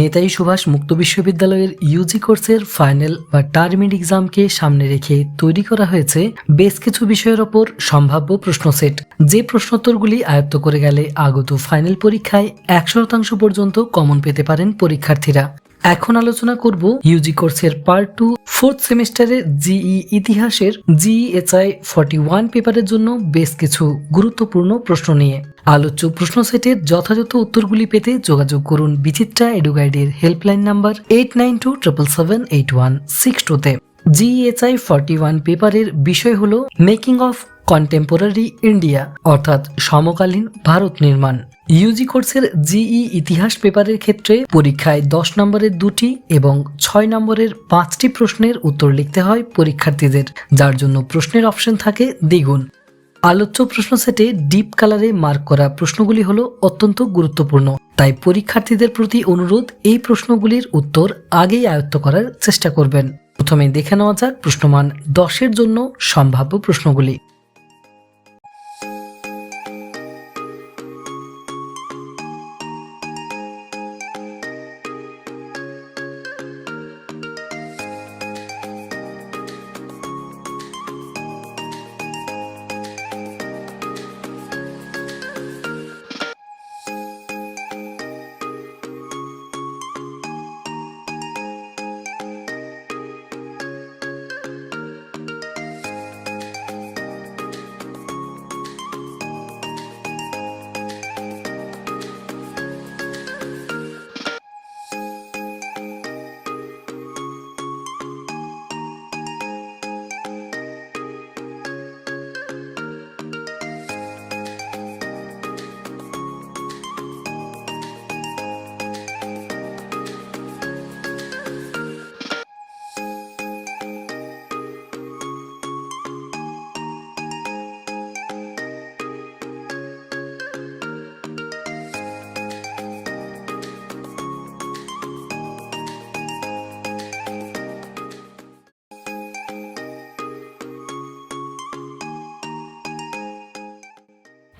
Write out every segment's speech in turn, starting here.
নেতাজি সুভাষ মুক্ত বিশ্ববিদ্যালয়ের ইউজি কোর্সের ফাইনাল বা টার্মিন এক্সামকে সামনে রেখে তৈরি করা হয়েছে বেশ কিছু বিষয়ের ওপর সম্ভাব্য প্রশ্ন সেট যে প্রশ্নোত্তরগুলি আয়ত্ত করে গেলে আগত ফাইনাল পরীক্ষায় এক শতাংশ পর্যন্ত কমন পেতে পারেন পরীক্ষার্থীরা। এখন আলোচনা করব ইউজি কোর্সের পার্ট টু ফোর্থ সেমিস্টারের জিই ইতিহাসের জিইএচআই ফর্টি ওয়ান পেপারের জন্য বেশ কিছু গুরুত্বপূর্ণ প্রশ্ন নিয়ে। আলোচ্য প্রশ্ন সেটের যথাযথ উত্তরগুলি পেতে যোগাযোগ করুন Bichitra এডুগাইডের helpline number eight nine two triple seven eight one six টুতে জিএচআই ফর্টি ওয়ান পেপারের বিষয় হল মেকিং অফ কন্টেম্পোরারি ইন্ডিয়া অর্থাৎ সমকালীন ভারত নির্মাণ। ইউজি কোর্সের জিই ইতিহাস পেপারের ক্ষেত্রে পরীক্ষায় দশ নম্বরের দুটি এবং ছয় নম্বরের পাঁচটি প্রশ্নের উত্তর লিখতে হয় পরীক্ষার্থীদের, যার জন্য প্রশ্নের অপশন থাকে দ্বিগুণ। আলোচ্য প্রশ্ন সেটে ডিপ কালারে মার্ক করা প্রশ্নগুলি হলো অত্যন্ত গুরুত্বপূর্ণ। তাই পরীক্ষার্থীদের প্রতি অনুরোধ, এই প্রশ্নগুলির উত্তর আগেই আয়ত্ত করার চেষ্টা করবেন। প্রথমে দেখে নেওয়া যাক প্রশ্নমান দশের জন্য সম্ভাব্য প্রশ্নগুলি।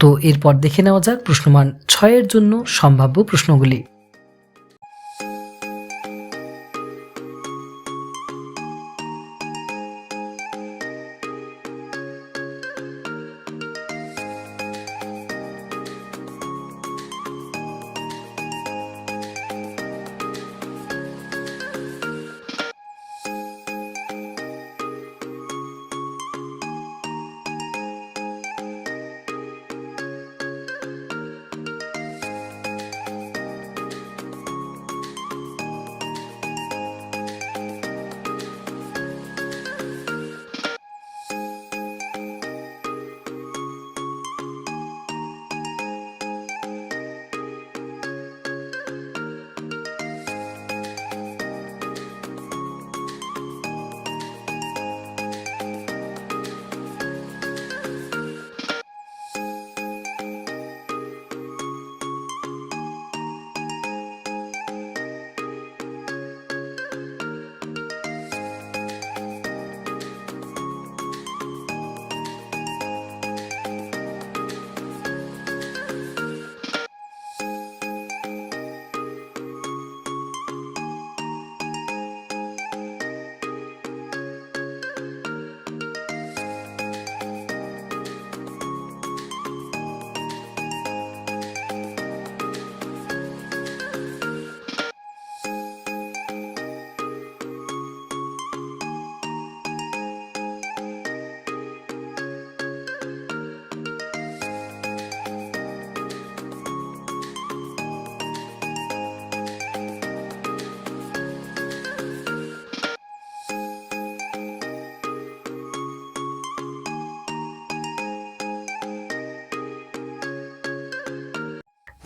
তো এরপর দেখে নেওয়া যাক প্রশ্নমান ছয়ের জন্য সম্ভাব্য প্রশ্নগুলি।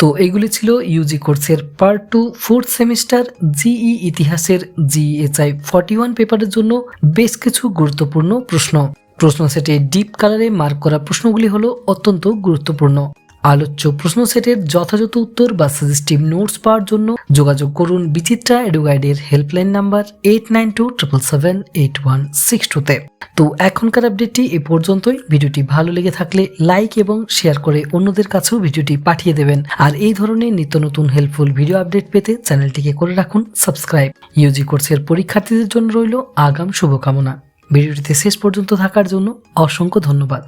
তো এইগুলি ছিল ইউজি কোর্সের part two fourth semester GE ইতিহাসের জিএচআই ফর্টি ওয়ান পেপারের জন্য বেশ কিছু গুরুত্বপূর্ণ প্রশ্ন। প্রশ্ন সেটে ডিপ কালারে মার্ক করা প্রশ্নগুলি হলো অত্যন্ত গুরুত্বপূর্ণ। আলোচ্য প্রশ্ন সেটের যথাযথ উত্তর বা সাজেস্টিভ নোটস পাওয়ার জন্য যোগাযোগ করুন Bichitra এডুগাইডের helpline number eight nine two triple seven eight one six টুতে তো। এখনকার আপডেটটি এ পর্যন্তই। ভিডিওটি ভালো লেগে থাকলে লাইক এবং শেয়ার করে অন্যদের কাছেও ভিডিওটি পাঠিয়ে দেবেন। আর এই ধরনের নিত্য নতুন হেল্পফুল ভিডিও আপডেট পেতে চ্যানেলটিকে করে রাখুন সাবস্ক্রাইব ইউজি কোর্সের পরীক্ষার্থীদের জন্য রইল আগাম শুভকামনা। ভিডিওটিতে শেষ পর্যন্ত থাকার জন্য অসংখ্য ধন্যবাদ।